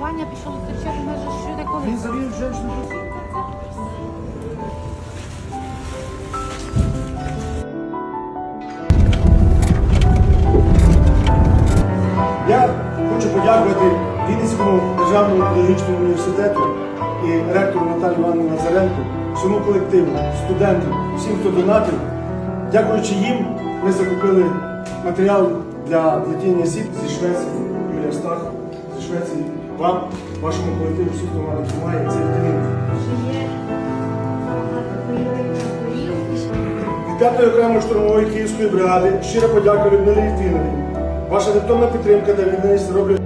Ваня пішов зустрічати нас же що таке. Він завів вже ж Я хочу подякувати Вінницькому державному педагогічному університету і ректору Наталі Івановні Назаренко, всьому колективу, студентам, всім, хто донатив. Дякуючи їм, ми закупили матеріал для плетіння сіт зі Швеції, Юлія Стах, зі Швеції, вам, вашому колективу, всіх хто мене допомагає, це. Від 5-ї окремої штурмової київської бригади щиро подяка Людмилі Літвіновій. Ваша невтомна підтримка та відданість роблять